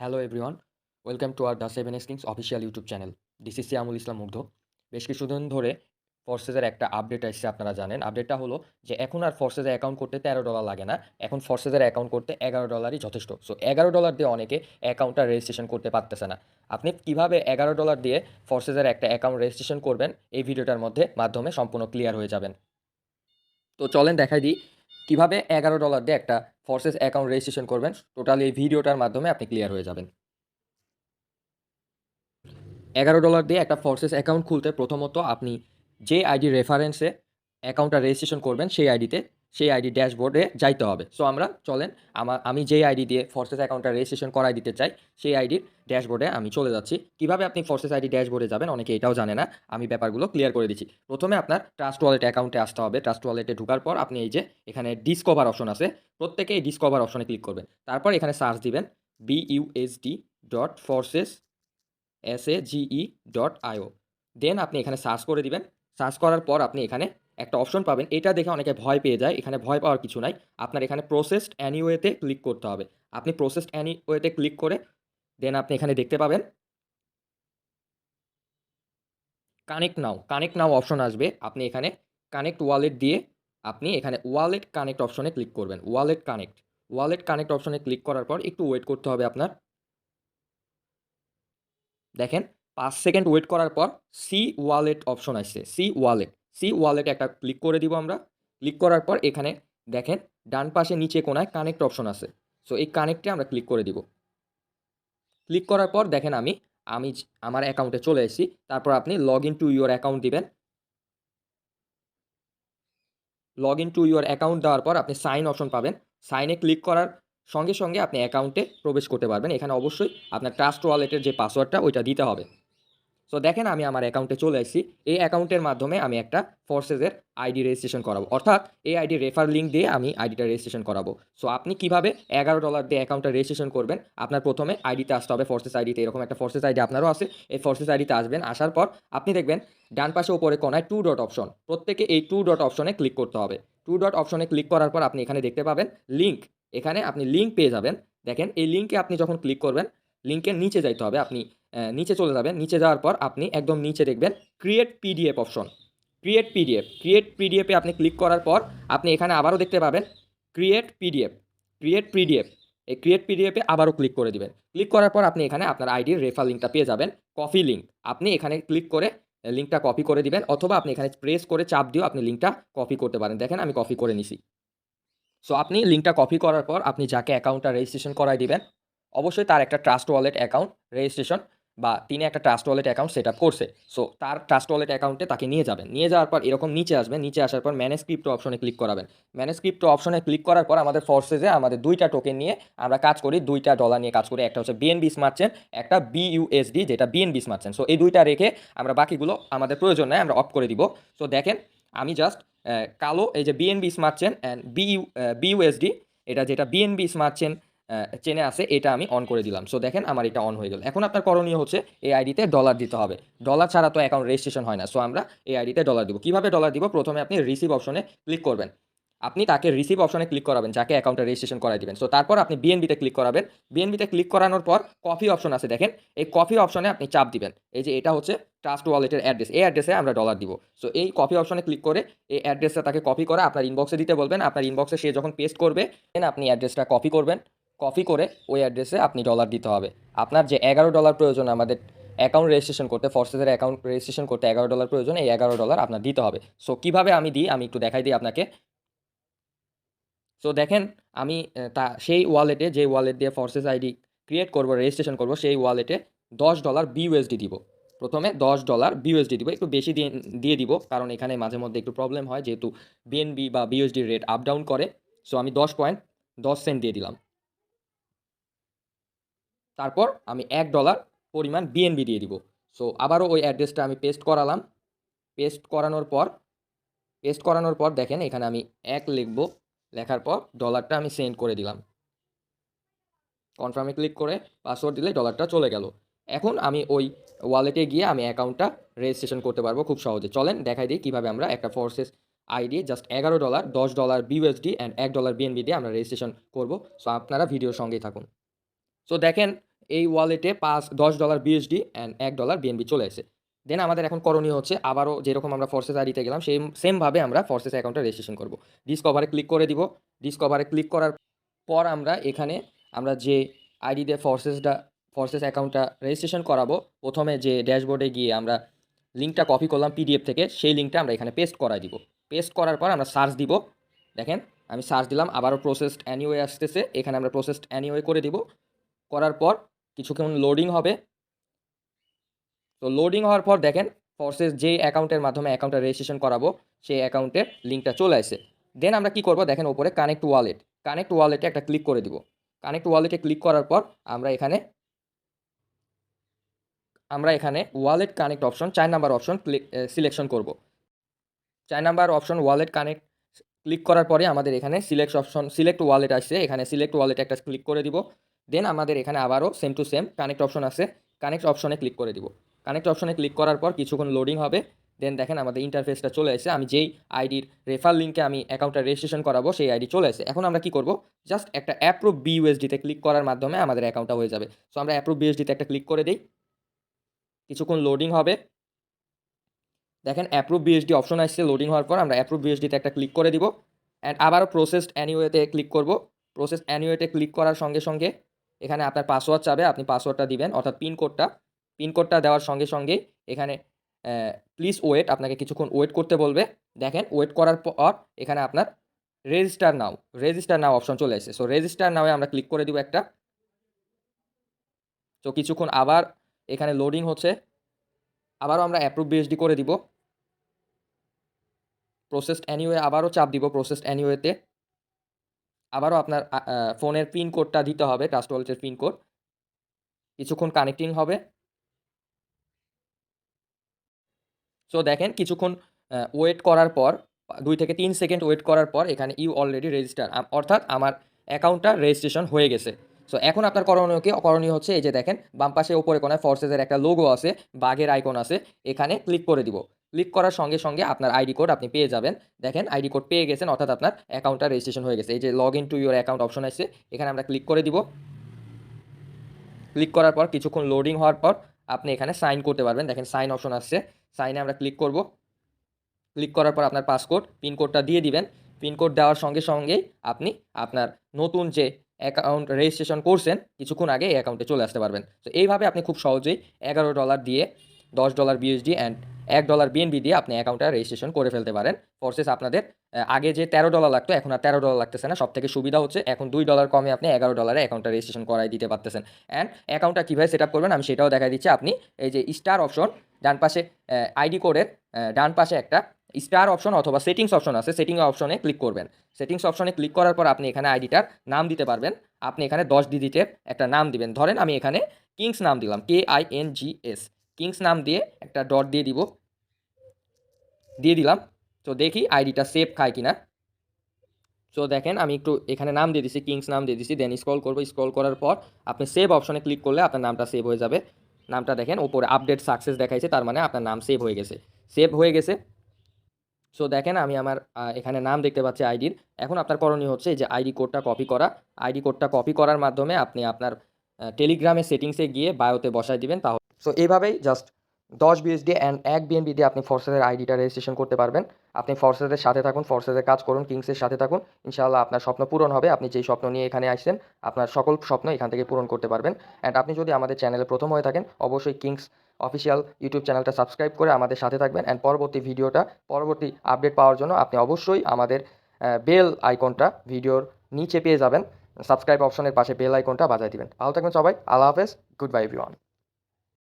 Hello everyone welcome to our the seven kings official YouTube channel this is Siamul Islam Mugdho বেশ কিছুদিন ধরে ফোর্সেসের একটা update এসেছে আপনারা জানেন। আপডেটটা হলো যে, এখন আর ফোর্সেসে অ্যাকাউন্ট করতে তেরো ডলার লাগে না। এখন ফোর্সেসের অ্যাকাউন্ট করতে এগারো ডলারই যথেষ্ট। সো এগারো ডলার দিয়ে অনেকে অ্যাকাউন্টটা রেজিস্ট্রেশন করতে পারতেছে না। আপনি কীভাবে এগারো ডলার দিয়ে ফোর্সেসের একটা অ্যাকাউন্ট রেজিস্ট্রেশন করবেন, এই ভিডিওটার মধ্যে মাধ্যমে সম্পূর্ণ ক্লিয়ার হয়ে যাবেন। তো চলেন দেখাই দিই, কীভাবে এগারো ডলার দিয়ে একটা ফোর্সেস অ্যাকাউন্ট রেজিস্ট্রেশন করবেন। টোটাল এই ভিডিওটার মাধ্যমে আপনি ক্লিয়ার হয়ে যাবেন। এগারো ডলার দিয়ে একটা ফোর্সেস অ্যাকাউন্ট খুলতে প্রথমত আপনি যে আইডি রেফারেন্সে অ্যাকাউন্টটা রেজিস্ট্রেশন করবেন, সেই আইডিতে সেই আইডি ড্যাশবোর্ডে যাইতে হবে। সো আমরা চলেন আমার আমি যেই আইডি দিয়ে ফোর্সেস অ্যাকাউন্টটা রেজিস্ট্রেশন করাই দিতে চাই, সেই আইডির ড্যাশবোর্ডে আমি চলে যাচ্ছি। কীভাবে আপনি ফোর্সেস আইডি ড্যাশবোর্ডে যাবেন অনেকে এটাও জানে না, আমি ব্যাপারগুলো ক্লিয়ার করে দিচ্ছি। প্রথমে আপনার ট্রাস্ট ওয়ালেট অ্যাকাউন্টে আসতে হবে। ট্রাস্ট ওয়ালেটে ঢোকার পর আপনি এই যে এখানে ডিসকভার অপশন আছে প্রত্যেকে এই ডিসকভার অপশনে ক্লিক করবেন। তারপর এখানে সার্চ দিবেন BUSD dot Forsage S A GE dot IO then আপনি এখানে সার্চ করে দিবেন। সার্চ করার পর আপনি এখানে একটা অপশন পাবেন। এটা দেখে অনেকে ভয় পেয়ে যায়। এখানে ভয় পাওয়ার কিছু নাই। আপনার এখানে প্রসেসড অ্যানিওয়েতে ক্লিক করতে হবে। আপনি প্রসেসড অ্যানিওয়েতে ক্লিক করে দেন আপনি এখানে দেখতে পাবেন connect now connect now option আসবে। আপনি এখানে কানেক্ট ওয়ালেট দিয়ে আপনি এখানে ওয়ালেট কানেক্ট অপশনে ক্লিক করবেন। ওয়ালেট কানেক্ট ওয়ালেট কানেক্ট অপশনে ক্লিক করার পর একটু ওয়েট করতে হবে আপনার। দেখেন, পাঁচ সেকেন্ড ওয়েট করার পর সি ওয়ালেট অপশন আসছে। সি ওয়ালেট সি ওয়ালেটে একটা ক্লিক করে দিব আমরা। ক্লিক করার পর এখানে দেখেন ডান পাশে নিচে কোনায় কানেক্ট অপশন আছে। সো এই কানেক্টে আমরা ক্লিক করে দিব। ক্লিক করার পর দেখেন আমি আমি আমার অ্যাকাউন্টে চলে এসেছি। তারপর আপনি log in to your account দিবেন। Log in to your account দেওয়ার পর আপনি সাইন অপশন পাবেন। সাইনে ক্লিক করার সঙ্গে সঙ্গে আপনি অ্যাকাউন্টে প্রবেশ করতে পারবেন। এখানে অবশ্যই আপনার ট্রাস্ট ওয়ালেটের যে পাসওয়ার্ডটা, ওইটা দিতে হবে। সো দেখেন আমি আমার অ্যাকাউন্টে চলে এসেছি এই অ্যাকাউন্টের মাধ্যমে আমি একটা ফোর্সেসের আইডি রেজিস্ট্রেশন করাবো। অর্থাৎ এই আইডি রেফার লিঙ্ক দিয়ে আমি আইডিটা রেজিস্ট্রেশন করাবো। সো আপনি কীভাবে এগারো ডলার দিয়ে অ্যাকাউন্টটা রেজিস্ট্রেশন করবেন? আপনার প্রথমে আইডিতে আসতে হবে ফোর্সেস আইডিতে এরকম একটা ফোর্সেস আইডি আপনারও আছে। এই ফোর্সেস আইডিতে আসবেন, আসার পর আপনি দেখবেন ডান পাশে উপরে কোনায় টু ডট অপশন প্রত্যেকে এই টু ডট অপশনে ক্লিক করতে হবে। টু ডট অপশনে ক্লিক করার পর আপনি এখানে দেখতে পাবেন লিঙ্ক এখানে আপনি লিঙ্ক পেয়ে যাবেন। দেখেন এই লিঙ্কে আপনি যখন ক্লিক করবেন লিঙ্কের নিচে যাইতে হবে। আপনি নিচে চলে যাবেন। নিচে যাওয়ার পর আপনি একদম নিচে দেখবেন create PDF option create PDF create পিডিএফে আপনি ক্লিক করার পর আপনি এখানে আবারও দেখতে পাবেন ক্রিয়েট পিডিএফ ক্রিয়েট পিডিএফ এই ক্রিয়েট পিডিএফে আবারও ক্লিক করে দিবেন। ক্লিক করার পর আপনি এখানে আপনার আইডির রেফার লিঙ্কটা পেয়ে যাবেন। কপি লিঙ্ক আপনি এখানে ক্লিক করে লিঙ্কটা কপি করে দিবেন অথবা আপনি এখানে প্রেস করে চাপ দিয়েও আপনি লিঙ্কটা কপি করতে পারেন। দেখেন আমি কপি করে নিছি। সো আপনি লিঙ্কটা কপি করার পর আপনি যাকে অ্যাকাউন্টটা রেজিস্ট্রেশন করাই দিবেন, অবশ্যই তার একটা ট্রাস্ট ওয়ালেট অ্যাকাউন্ট রেজিস্ট্রেশন বা তিনি একটা Trust Wallet account set up করছে। সো তার ট্রাস্ট ওয়ালেট অ্যাকাউন্টে তাকে নিয়ে যাবেন। নিয়ে যাওয়ার পর এরকম নিচে আসবেন। নিচে আসার পর ম্যানেজ ক্রিপ্টো অপশনে ক্লিক করাবেন। ম্যানেজ ক্রিপ্টো অপশনে ক্লিক করার পর আমাদের ফোর্সেসে আমাদের দুইটা টোকেন নিয়ে আমরা কাজ করি। দুইটা ডলার নিয়ে কাজ করি। একটা হচ্ছে বিএনবি স্মার্ট চেন একটা বিইউএসডি যেটা বিএনবি স্মার্ট চেন সো এই দুইটা রেখে আমরা বাকিগুলো আমাদের প্রয়োজন নাই, আমরা অফ করে দিব। সো দেখেন, আমি জাস্ট কালো, এই যে BNB smart chain and BU BUSD এটা যেটা বিএনবি স্মার্ট চেন চেনে আছে, এটা আমি অন করে দিলাম। সো দেখেন আমার এটা অন হয়ে গেল। এখন আপনার করণীয় হচ্ছে এই আইডিতে ডলার দিতে হবে। ডলার ছাড়া তো অ্যাকাউন্ট রেজিস্ট্রেশন হয় না। সো আমরা এই আইডিতে ডলার দিব। কীভাবে ডলার দিব? প্রথমে আপনি রিসিভ অপশনে ক্লিক করবেন। আপনি তাকে রিসিভ অপশনে ক্লিক করাবেন, যাকে অ্যাকাউন্টে রেজিস্ট্রেশন করাই দিবেন। সো তারপর আপনি বিএনবিতে ক্লিক করাবেন। বিএনবিতে ক্লিক করানোর পর কফি অপশন আছে। দেখেন, এই কফি অপশনে আপনি চাপ দিবেন। এই যে এটা হচ্ছে ট্রাস্ট ওয়ালেটের অ্যাড্রেস এই অ্যাড্রেসে আমরা ডলার দিব। সো এই কপি অপশনে ক্লিক করে এই অ্যাড্রেসটা তাকে কপি করে, আপনার ইনবক্সে দিতে বলবেন। আপনার ইনবক্সে সে যখন পেস্ট করবে দেন আপনি অ্যাড্রেসটা কপি করবেন। কপি করে ওই অ্যাড্রেসে আপনি ডলার দিতে হবে। আপনার যে এগারো ডলার প্রয়োজন আমাদের অ্যাকাউন্ট রেজিস্ট্রেশন করতে ফোর্সেসের অ্যাকাউন্ট রেজিস্ট্রেশন করতে এগারো ডলার প্রয়োজন, এই এগারো ডলার আপনার দিতে হবে। সো কীভাবে আমি দিই? আমি একটু দেখাই দিই আপনাকে। সো দেখেন, আমি তা, সেই ওয়ালেটে যে ওয়ালেট দিয়ে ফোর্সেস আইডি ক্রিয়েট করব রেজিস্ট্রেশন করব, সেই ওয়ালেটে দশ ডলার বিউএসডি দিব। প্রথমে দশ ডলার বিউএসডি দিব। একটু বেশি দিয়ে দিয়ে দিব, কারণ এখানে মাঝে মধ্যে একটু প্রবলেম হয়, যেহেতু বিএনবি বা বিউএসডির রেট আপ ডাউন করে। সো আমি দশ পয়েন্ট দশ সেন্ট দিয়ে দিলাম। তারপর আমি এক ডলার পরিমাণ বিএনবি দিয়ে দিব। সো আবারও ওই অ্যাড্রেসটা আমি পেস্ট করালাম। পেস্ট করানোর পর পেস্ট করানোর পর দেখেন, এখানে আমি এক লিখব। লেখার পর ডলারটা আমি সেন্ড করে দিলাম। কনফার্মে ক্লিক করে পাসওয়ার্ড দিলে ডলারটা চলে গেল। এখন আমি ওই ওয়ালেটে গিয়ে আমি অ্যাকাউন্টটা রেজিস্ট্রেশন করতে পারব খুব সহজে। চলেন দেখাই দিই কীভাবে আমরা একটা ফোর্সেস আইডি জাস্ট এগারো ডলার দশ ডলার বিউএসডি অ্যান্ড এক ডলার বিএনবি দিয়ে আমরা রেজিস্ট্রেশন করব। সো আপনারা ভিডিওর সঙ্গেই থাকুন। সো দেখেন এই ওয়ালেটে পাঁচ, দশ ডলার বিএসডি অ্যান্ড এক ডলার বিএনবি চলে এসে দেন আমাদের এখন করণীয় হচ্ছে, আবারও যেরকম আমরা ফোর্সেস আইডিতে গেলাম সেম সেমভাবে আমরা ফোর্সেস অ্যাকাউন্টে রেজিস্ট্রেশন করব। ডিসকভারে ক্লিক করে দিব। ডিসকভারে ক্লিক করার পর আমরা এখানে আমরা যে আইডি দিয়ে ফোর্সেসটা ফোর্সেস অ্যাকাউন্টটা রেজিস্ট্রেশন করাবো, প্রথমে যে ড্যাশবোর্ডে গিয়ে আমরা লিঙ্কটা কপি করলাম পিডিএফ থেকে, সেই লিঙ্কটা আমরা এখানে পেস্ট করাই দিব। পেস্ট করার পর আমরা সার্চ দিব। দেখেন, আমি সার্চ দিলাম, আবারও প্রসেসড অ্যানিওয়ে আসতেছে। এখানে আমরা প্রসেসড অ্যানিওয়ে করে দিব। করার পর কিছুক্ষণ লোডিং হবে। তো লোডিং হওয়ার পর দেখেন ফোর্সেস যে অ্যাকাউন্টের মাধ্যমে অ্যাকাউন্টটা রেজিস্ট্রেশন করাবো, সেই অ্যাকাউন্টের লিঙ্কটা চলে আসে। দেন আমরা কি করব? দেখেন ওপরে কানেক্ট ওয়ালেট কানেক্ট ওয়ালেটে একটা ক্লিক করে দিব। কানেক্ট ওয়ালেটে ক্লিক করার পর আমরা এখানে আমরা এখানে ওয়ালেট কানেক্ট অপশন চার নাম্বার অপশন ক্লিক সিলেকশন করব। চার number option wallet connect click করার পরে আমাদের এখানে সিলেক্ট অপশন সিলেক্ট ওয়ালেট আসছে এখানে সিলেক্ট ওয়ালেট একটা ক্লিক করে দিব। দেন আমাদের এখানে আবারও same to same connect option আছে। কানেক্ট অপশনে ক্লিক করে দিব। কানেক্ট অপশনে ক্লিক করার পর কিছুক্ষণ লোডিং হবে। দেন দেখেন আমাদের ইন্টারফেসটা চলে এসে আমি যেই আইডির রেফার লিঙ্কে আমি অ্যাকাউন্টটা রেজিস্ট্রেশন করাবো, সেই আইডি চলে এসে এখন আমরা কি করব? জাস্ট একটা অ্যাপ্রুভ বিউএসডিতে ক্লিক করার মাধ্যমে আমাদের অ্যাকাউন্টটা হয়ে যাবে। সো আমরা অ্যাপ্রুভ বিএসডিতে একটা ক্লিক করে দিই। কিছুক্ষণ লোডিং হবে। দেখেন অ্যাপ্রুভ বিএসডি অপশন আসছে। লোডিং হওয়ার পর আমরা অ্যাপ্রুভ বিএসডিতে একটা ক্লিক করে দিব। অ্যান্ড আবারও প্রসেসড অ্যানিওয়েতে ক্লিক করব। প্রসেস অ্যানিওয়েতে ক্লিক করার সঙ্গে সঙ্গে এখানে আপনার পাসওয়ার্ড চাবে, আপনি পাসওয়ার্ডটা দিবেন, অর্থাৎ পিনকোডটা পিনকোডটা দেওয়ার সঙ্গে সঙ্গেই এখানে প্লিজ ওয়েট আপনাকে কিছুক্ষণ ওয়েট করতে বলবে। দেখেন ওয়েট করার পর এখানে আপনার register now register now option চলে এসেছে। সো রেজিস্টার নাওয়ে আমরা ক্লিক করে দিব একটা। তো কিছুক্ষণ আবার এখানে লোডিং হচ্ছে। আবারও আমরা অ্যাপ্রুভ বিএসডি করে দিব। প্রসেসড অ্যানিওয়ে আবারও চাপ দিব প্রসেসড অ্যানিওয়েতে আবারও আপনার ফোনের পিন কোডটা দিতে হবে ট্রাস্ট ওয়ালেটের পিন কোড। কিছুক্ষণ কানেক্টিং হবে। সো দেখেন কিছুক্ষণ ওয়েট করার পর, দুই থেকে তিন সেকেন্ড ওয়েট করার পর, এখানে ইউ অলরেডি রেজিস্টার অর্থাৎ আমার অ্যাকাউন্টটা রেজিস্ট্রেশন হয়ে গেছে। সো এখন আপনার করণীয়কে করণীয় হচ্ছে এই যে দেখেন, বাম পাশে ওপরে কোনায় ফোর্সেসের একটা লোগো আছে, বাঘের আইকন আছে, এখানে ক্লিক করে দিব। ক্লিক করার সঙ্গে সঙ্গে আপনার আইডি কোড আপনি পেয়ে যাবেন। দেখেন আইডি কোড পেয়ে গেছেন, অর্থাৎ আপনার অ্যাকাউন্টটা রেজিস্ট্রেশন হয়ে গেছে। এই যে log in to your account option আছে, এখানে আমরা ক্লিক করে দিব। ক্লিক করার পর কিছুক্ষণ লোডিং হওয়ার পর আপনি এখানে সাইন করতে পারবেন। দেখেন সাইন অপশন আসছে সাইনে আমরা ক্লিক করব। ক্লিক করার পর আপনার পাসকোড পিনকোডটা দিয়ে দিবেন। পিনকোড দেওয়ার সঙ্গে সঙ্গেই আপনি আপনার নতুন যে অ্যাকাউন্ট রেজিস্ট্রেশন করছেন, কিছুক্ষণ আগে এই অ্যাকাউন্টে চলে আসতে পারবেন। তো এইভাবে আপনি খুব সহজেই এগারো ডলার দিয়ে দশ ডলার বিএসডি অ্যান্ড এক ডলার বিএনবি দিয়ে আপনি অ্যাকাউন্টটা রেজিস্ট্রেশন করে ফেলতে পারেন। ফোর্সেস আপনাদের আগে যে তেরো ডলার লাগতো, এখন আর তেরো ডলার লাগতেছে না। সব থেকে সুবিধা হচ্ছে, এখন দুই ডলার কমে আপনি এগারো ডলারে অ্যাকাউন্টটা রেজিস্ট্রেশন করাই দিতে পারতেছেন। অ্যান্ড অ্যাকাউন্টটা কীভাবে সেট আপ করবেন, আমি সেটাও দেখা দিচ্ছি। আপনি এই যে স্টার অপশন ডান পাশে আইডি কোডের ডান পাশে একটা স্টার অপশন অথবা সেটিংস অপশন আছে। সেটিং অপশনে ক্লিক করবেন। সেটিংস অপশনে ক্লিক করার পর আপনি এখানে আইডিটার নাম দিতে পারবেন। আপনি এখানে দশ ডিজিটের একটা নাম দিবেন। ধরেন আমি এখানে কিংস নাম দিলাম K I N G S Kings নাম দিয়ে একটা ডট দিয়ে দিব। দিয়ে দিলাম। তো দেখি আইডিটা সেভ খায় কিনা। সো দেখেন আমি একটু এখানে নাম দিয়ে দিছি, কিংস নাম দিয়ে দিছি দেন স্ক্রল করব। স্ক্রল করার পর আপনি সেভ অপশনে ক্লিক করলে আপনার নামটা সেভ হয়ে যাবে। নামটা দেখেন ওপরে আপডেট সাকসেস দেখাইছে, তার মানে আপনার নাম সেভ হয়ে গেছে। সেভ হয়ে গেছে। সো দেখেন আমি আমার এখানে নাম দেখতে পাচ্ছি আইডির এখন আপনার করণীয় হচ্ছে যে আইডি কোডটা কপি করা। আইডি কোডটা কপি করার মাধ্যমে আপনি আপনার টেলিগ্রামের সেটিংসে গিয়ে বায়োতে বসায় দিবেন, তাহলে সো এইভাবেই জাস্ট দশ বিএসডি অ্যান্ড এক বিএনবি দিয়ে আপনি ফোর্সেসের আইডিটা রেজিস্ট্রেশন করতে পারবেন। আপনি ফোর্সেসের সাথে থাকুন ফোর্সেসের কাজ করুন কিংসের সাথে থাকুন। ইনশাআল্লাহ আপনার স্বপ্ন পূরণ হবে। আপনি যেই স্বপ্ন নিয়ে এখানে আসছেন, আপনার সকল স্বপ্ন এখান থেকে পূরণ করতে পারবেন। অ্যান্ড আপনি যদি আমাদের চ্যানেলে প্রথম হয়ে থাকেন, অবশ্যই কিংস অফিসিয়াল ইউটিউব চ্যানেলটা সাবস্ক্রাইব করে আমাদের সাথে থাকবেন। অ্যান্ড পরবর্তী ভিডিওটা, পরবর্তী আপডেট পাওয়ার জন্য আপনি অবশ্যই আমাদের বেল আইকনটা ভিডিওর নিচে পেয়ে যাবেন। সাবস্ক্রাইব অপশনের পাশে বেল আইকনটা বাজায় দিবেন। ভালো থাকবেন সবাই। আল্লাহ হাফেজ। Good bye everyone